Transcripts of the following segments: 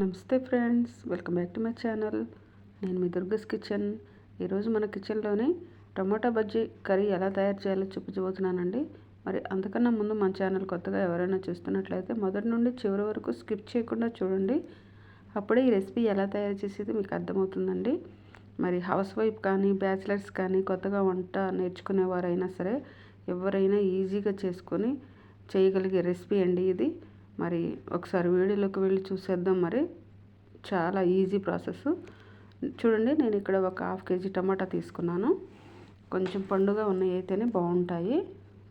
నమస్తే friends welcome back to my channel. నేను మీ దుర్గస్ కిచెన్. ఈరోజు మన కిచెన్లోని టమాటా బజ్జీ కర్రీ ఎలా తయారు చేయాలో చూపించబోతున్నానండి. మరి అంతకన్నా ముందు మన ఛానల్ కొత్తగా ఎవరైనా చూస్తున్నట్లయితే మొదటి నుండి చివరి వరకు స్కిప్ చేయకుండా చూడండి. అప్పుడే ఈ రెసిపీ ఎలా తయారు చేసేది మీకు అర్థమవుతుందండి. మరి హౌస్ వైఫ్ కానీ బ్యాచిలర్స్ కానీ కొత్తగా వంట నేర్చుకునేవారైనా సరే ఎవరైనా ఈజీగా చేసుకొని చేయగలిగే రెసిపీ అండి ఇది. మరి ఒకసారి వీడియోలోకి వెళ్ళి చూసేద్దాం మరి. చాలా ఈజీ ప్రాసెస్. చూడండి నేను ఇక్కడ ఒక హాఫ్ కేజీ టమాటా తీసుకున్నాను. కొంచెం పండుగ ఉన్నాయి అయితేనే బాగుంటాయి.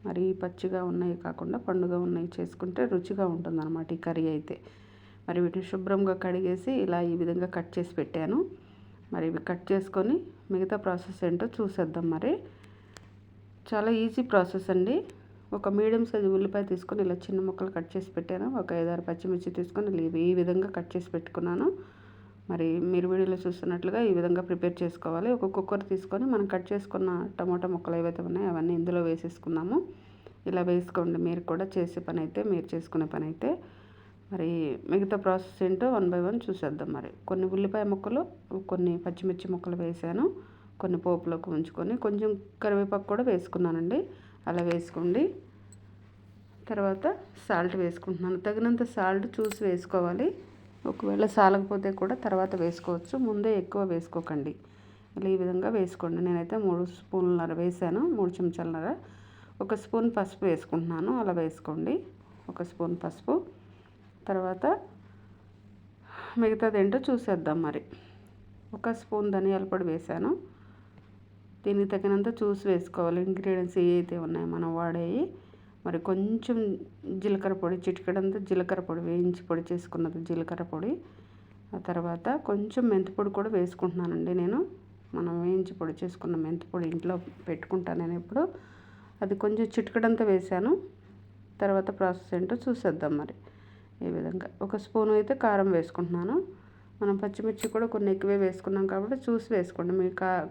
మరి పచ్చిగా ఉన్నాయి కాకుండా పండుగ ఉన్నాయి చేసుకుంటే రుచిగా ఉంటుందన్నమాట ఈ కర్రీ అయితే. మరి వీటిని శుభ్రంగా కడిగేసి ఇలా ఈ విధంగా కట్ చేసి పెట్టాను. మరి ఇవి కట్ చేసుకొని మిగతా ప్రాసెస్ ఏంటో చూసేద్దాం మరి. చాలా ఈజీ ప్రాసెస్ అండి. ఒక మీడియం సైజు ఉల్లిపాయ తీసుకొని ఇలా చిన్న ముక్కలు కట్ చేసి పెట్టాను. ఒక ఐదారు పచ్చిమిర్చి తీసుకొని ఈ విధంగా కట్ చేసి పెట్టుకున్నాను. మరి మీరు వీడియోలో చూస్తున్నట్లుగా ఈ విధంగా ప్రిపేర్ చేసుకోవాలి. ఒక కుక్కర్ తీసుకొని మనం కట్ చేసుకున్న టమాటా ముక్కలు ఏవైతే ఉన్నాయో అవన్నీ ఇందులో వేసేసుకున్నాము ఇలా వేసుకోండి. మీరు కూడా చేసే పని అయితే మీరు చేసుకునే పని అయితే. మరి మిగతా ప్రాసెస్ ఏంటో వన్ బై వన్ చూసేద్దాం మరి. కొన్ని ఉల్లిపాయ ముక్కలు కొన్ని పచ్చిమిర్చి ముక్కలు వేసాను. కొన్ని పోపులోకి ఉంచుకొని కొంచెం కరివేపాకు కూడా వేసుకున్నానండి. అలా వేసుకోండి. తర్వాత సాల్ట్ వేసుకుంటున్నాను. తగినంత సాల్ట్ చూసి వేసుకోవాలి. ఒకవేళ సాలకపోతే కూడా తర్వాత వేసుకోవచ్చు. ముందే ఎక్కువ వేసుకోకండి. ఇలా ఈ విధంగా వేసుకోండి. నేనైతే మూడు స్పూన్లన్నర వేసాను. మూడు చెంచాలన్నర. ఒక స్పూన్ పసుపు వేసుకుంటున్నాను. అలా వేసుకోండి. ఒక స్పూన్ పసుపు. తర్వాత మిగతాది ఏంటో చూసేద్దాం మరి. ఒక స్పూన్ ధనియాల పొడి వేసాను. దీనికి తగినంత చూసి వేసుకోవాలి. ఇంగ్రీడియంట్స్ ఏవైతే అయితే ఉన్నాయో మనం వాడేవి మరి కొంచెం జీలకర్ర పొడి చిటికడంతా జీలకర్ర పొడి వేయించి పొడి చేసుకున్నది జీలకర్ర పొడి. ఆ తర్వాత కొంచెం మెంతిపొడి కూడా వేసుకుంటున్నానండి నేను. మనం వేయించి పొడి చేసుకున్న మెంతిపొడి ఇంట్లో పెట్టుకుంటాను నేను ఎప్పుడు. అది కొంచెం చిటికడంతా వేసాను. తర్వాత ప్రాసెస్ ఏంటో చూసేద్దాం మరి. ఈ విధంగా ఒక స్పూన్ అయితే కారం వేసుకుంటున్నాను. మనం పచ్చిమిర్చి కూడా కొన్ని ఎక్కువే వేసుకున్నాం కాబట్టి చూసి వేసుకోండి. మీ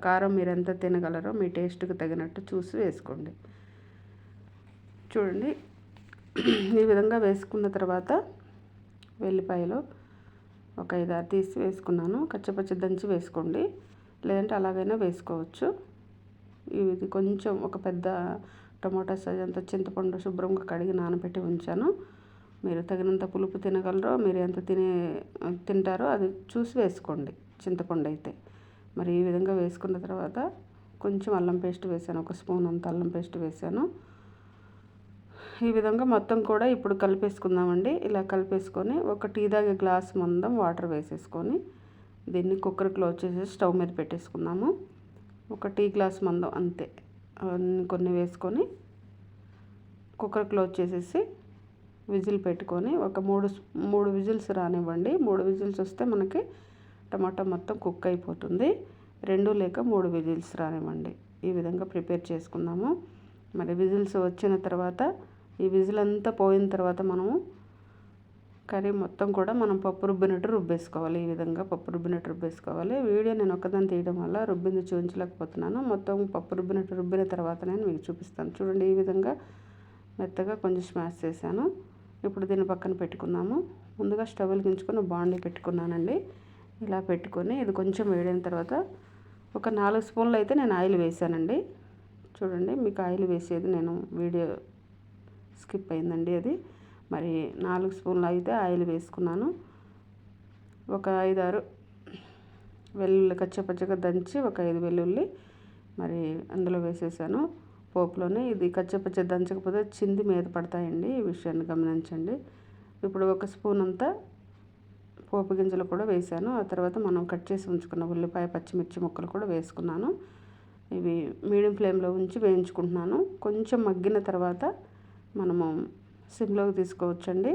కారం మీరు ఎంత తినగలరో మీ టేస్ట్కి తగినట్టు చూసి వేసుకోండి. చూడండి. ఈ విధంగా వేసుకున్న తర్వాత వెల్లిపాయలు ఒక ఐదారు తీసి వేసుకున్నాను. కచ్చపచ్చి దంచి వేసుకోండి. లేదంటే అలాగైనా వేసుకోవచ్చు. ఇది కొంచెం ఒక పెద్ద టమోటా సైజ్ అంత చింతపండు శుభ్రంగా కడిగి నానబెట్టి ఉంచాను. మీరు తగినంత పులుపు తినగలరో మీరు ఎంత తినే తింటారో అది చూసి వేసుకోండి. చింతపండు అయితే. మరి ఈ విధంగా వేసుకున్న తర్వాత కొంచెం అల్లం పేస్ట్ వేసాను ఒక స్పూన్ అంత అల్లం పేస్ట్ వేసాను. ఈ విధంగా మొత్తం కూడా ఇప్పుడు కలిపేసుకుందామండి. ఇలా కలిపేసుకొని ఒక టీ తాగే గ్లాస్ మందం వాటర్ వేసేసుకొని దీన్ని కుక్కర్ క్లోజ్ చేసి స్టవ్ మీద పెట్టేసుకుందాము. ఒక టీ గ్లాస్ మందం అంతే. కొన్ని వేసుకొని కుక్కర్ క్లోజ్ చేసేసి విజిల్ పెట్టుకొని ఒక మూడు మూడు విజిల్స్ రానివ్వండి. మూడు విజిల్స్ వస్తే మనకి టమాటా మొత్తం కుక్ అయిపోతుంది. రెండు లేక మూడు విజిల్స్ రానివ్వండి. ఈ విధంగా ప్రిపేర్ చేసుకుందాము. మరి విజిల్స్ వచ్చిన తర్వాత ఈ విజిల్ అంతా పోయిన తర్వాత మనము కర్రీ మొత్తం కూడా మనం పప్పు రుబ్బినట్టు రుబ్బేసుకోవాలి. ఈ విధంగా పప్పు రుబ్బినట్టు రుబ్బేసుకోవాలి. వీడియో నేను ఒక్కదాన్ని తీయడం వల్ల రుబ్బింది చూపించలేకపోతున్నాను మొత్తం పప్పు రుబ్బినట్టు రుబ్బిన తర్వాత నేను మీకు చూపిస్తాను. చూడండి ఈ విధంగా మెత్తగా కొంచెం స్మాష్ చేశాను. ఇప్పుడు దీన్ని పక్కన పెట్టుకుందాము. ముందుగా స్టవ్ వెలిగించుకొని బాండీ పెట్టుకున్నానండి. ఇలా పెట్టుకొని ఇది కొంచెం వేడిన తర్వాత ఒక నాలుగు స్పూన్లు అయితే నేను ఆయిల్ వేసానండి. చూడండి మీకు ఆయిల్ వేసేది నేను వీడియో స్కిప్ అయిందండి అది. మరి నాలుగు స్పూన్లు అయితే ఆయిల్ వేసుకున్నాను. ఒక ఐదారు వెల్లుల్లి కచ్చపచ్చగా దంచి ఒక ఐదు వెల్లుల్లి మరి అందులో వేసేసాను. పోపులోనే ఇది కచ్చపచ్చ దంచకపోతే చింది మీద పడతాయండి. ఈ విషయాన్ని గమనించండి. ఇప్పుడు ఒక స్పూన్ అంతా పోపు గింజలు కూడా వేసాను ఆ తర్వాత మనం కట్ చేసి ఉంచుకున్న ఉల్లిపాయ పచ్చిమిర్చి ముక్కలు కూడా వేసుకున్నాను. ఇవి మీడియం ఫ్లేమ్లో ఉంచి వేయించుకుంటున్నాను. కొంచెం మగ్గిన తర్వాత మనము సిమ్లోకి తీసుకోవచ్చండి.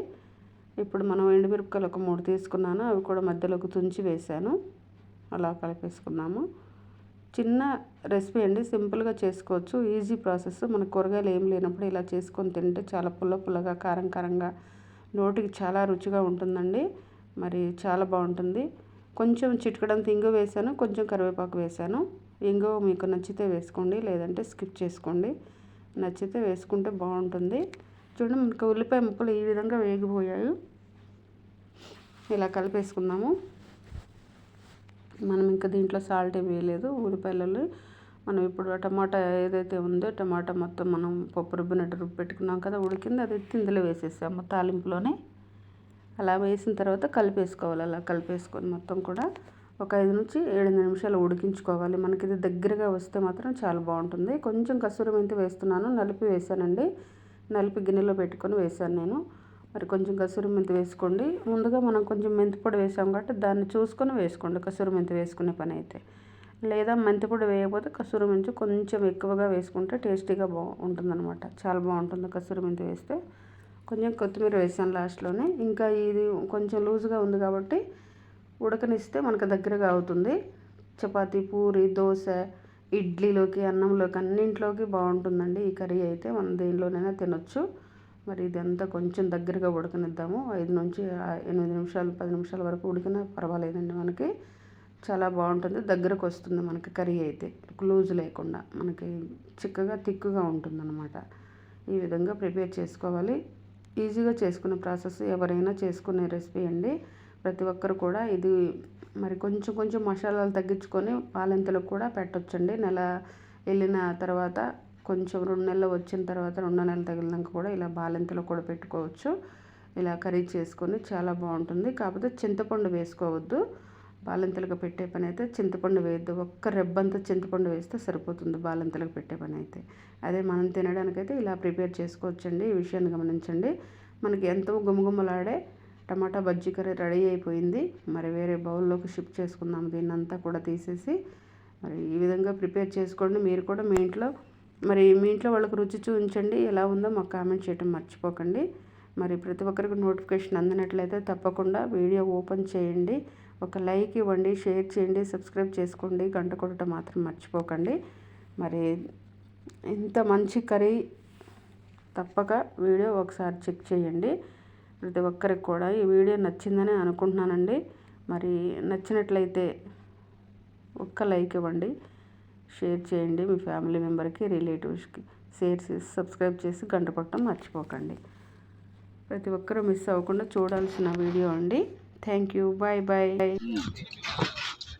ఇప్పుడు మనం ఎండుమిరపకాయలు ఒక మూడు తీసుకున్నాను. అవి కూడా మధ్యలోకి తుంచి వేసాను అలా కలిపేసుకున్నాము. చిన్న రెసిపీ అండి. సింపుల్గా చేసుకోవచ్చు. Easy process. మన కూరగాయలు ఏం లేనప్పుడు ఇలా చేసుకొని తింటే చాలా పుల్ల పుల్లగా కారం కారంగా నోటికి చాలా రుచిగా ఉంటుందండి. మరి చాలా బాగుంటుంది. కొంచెం చిటికడంత ఇంగు వేసాను. కొంచెం కరివేపాకు వేసాను. ఇంగు మీకు నచ్చితే వేసుకోండి. లేదంటే స్కిప్ చేసుకోండి. నచ్చితే వేసుకుంటే బాగుంటుంది. చూడండి మనకు ఉల్లిపాయ ముక్కలు ఈ విధంగా వేగిపోయాయి. ఇలా కలిపేసుకుందాము. మనం ఇంకా దీంట్లో సాల్ట్ ఏం వేయలేదు. ఉల్లిపాయలలో మనం ఇప్పుడు టమాటా ఏదైతే ఉందో టమాటా మొత్తం మనం పప్పు రుబ్బినట్టు రుబ్బి పెట్టుకున్నాం కదా ఉడికింది. అది ఇందులో వేసేసాము తాలింపులోనే. అలా వేసిన తర్వాత కలిపేసుకోవాలి. అలా కలిపేసుకొని మొత్తం కూడా ఒక ఐదు నుంచి ఏడు నిమిషాలు ఉడికించుకోవాలి. మనకి ఇది దగ్గరగా వస్తే మాత్రం చాలా బాగుంటుంది. కొంచెం కసూరి మెంతి వేస్తున్నాను. నలిపి వేసానండి నలిపి గిన్నెలో పెట్టుకొని వేసాను నేను. మరి కొంచెం కసూరి మెంతి వేసుకోండి. ముందుగా మనం కొంచెం మెంతి పొడి వేసాం కాబట్టి దాన్ని చూసుకొని వేసుకోండి కసూరి మెంతి వేసుకునే పని అయితే. లేదా మెంతిపొడి వేయకపోతే కసూరి మెంతి కొంచెం ఎక్కువగా వేసుకుంటే టేస్టీగా బాగుంటుంది అనమాట చాలా బాగుంటుంది కసూరి మెంతి వేస్తే. కొంచెం కొత్తిమీర వేసాను లాస్ట్లోనే. ఇంకా ఇది కొంచెం లూజ్గా ఉంది కాబట్టి ఉడకనిస్తే మనకు దగ్గరగా అవుతుంది. చపాతీ పూరి దోశ ఇడ్లీలోకి అన్నంలోకి అన్నింట్లోకి బాగుంటుందండి ఈ కర్రీ అయితే. మనం దేనిలోనైనా తినొచ్చు. మరి ఇదంతా కొంచెం దగ్గరగా ఉడకనిద్దాము. ఐదు నుంచి ఎనిమిది నిమిషాలు పది నిమిషాల వరకు ఉడికినా పర్వాలేదండి మనకి. చాలా బాగుంటుంది. దగ్గరకు వస్తుంది మనకి కర్రీ అయితే. లూజ్ లేకుండా మనకి చిక్కగా తిక్కుగా ఉంటుందన్నమాట. ఈ విధంగా ప్రిపేర్ చేసుకోవాలి. ఈజీగా చేసుకునే ప్రాసెస్ ఎవరైనా చేసుకునే రెసిపీ అండి. ప్రతి ఒక్కరు కూడా ఇది మరి కొంచెం కొంచెం మసాలాలు తగ్గించుకొని పాలెంతలకు కూడా పెట్టొచ్చండి. నెల వెళ్ళిన తర్వాత కొంచెం రెండు నెలలు వచ్చిన తర్వాత రెండు నెలలు తగిలినాక కూడా ఇలా బాలింతలో కూడా పెట్టుకోవచ్చు. ఇలా కర్రీ చేసుకొని చాలా బాగుంటుంది. కాకపోతే చింతపండు వేసుకోవద్దు. బాలింతలకు పెట్టే పని అయితే చింతపండు వేయద్దు. ఒక్క రెబ్బంతా చింతపండు వేస్తే సరిపోతుంది బాలింతలకు పెట్టే పని అయితే. అదే మనం తినడానికైతే ఇలా ప్రిపేర్ చేసుకోవచ్చండి. ఈ విషయాన్ని గమనించండి. మనకి ఎంతో గుమగుమలాడే టమాటా బజ్జీ కర్రీ రెడీ అయిపోయింది. మరి వేరే బౌల్లోకి షిఫ్ట్ చేసుకుందాం. దీన్ని అంతా కూడా తీసేసి మరి ఈ విధంగా ప్రిపేర్ చేసుకోండి. మీరు కూడా మీ ఇంట్లో మరి మీ ఇంట్లో వాళ్ళకి రుచి చూపించండి ఎలా ఉందో మాకు కామెంట్ చేయడం మర్చిపోకండి. మరి ప్రతి ఒక్కరికి నోటిఫికేషన్ అందినట్లయితే తప్పకుండా వీడియో ఓపెన్ చేయండి. ఒక లైక్ ఇవ్వండి షేర్ చేయండి సబ్స్క్రైబ్ చేసుకోండి గంట కొట్టడం మాత్రం మర్చిపోకండి. మరి ఇంత మంచి కర్రీ తప్పక వీడియో ఒకసారి చెక్ చేయండి. ప్రతి ఒక్కరికి కూడా ఈ వీడియో నచ్చిందని అనుకుంటున్నానండి. మరి నచ్చినట్లయితే ఒక్క లైక్ ఇవ్వండి. షేర్ చేయండి మీ ఫ్యామిలీ మెంబర్కి రిలేటివ్స్కి. షేర్ చేసి సబ్స్క్రైబ్ చేసి గంట కొట్టడం మర్చిపోకండి. ప్రతి ఒక్కరూ మిస్ అవ్వకుండా చూడాల్సిన వీడియో అండి. Thank you. Bye bye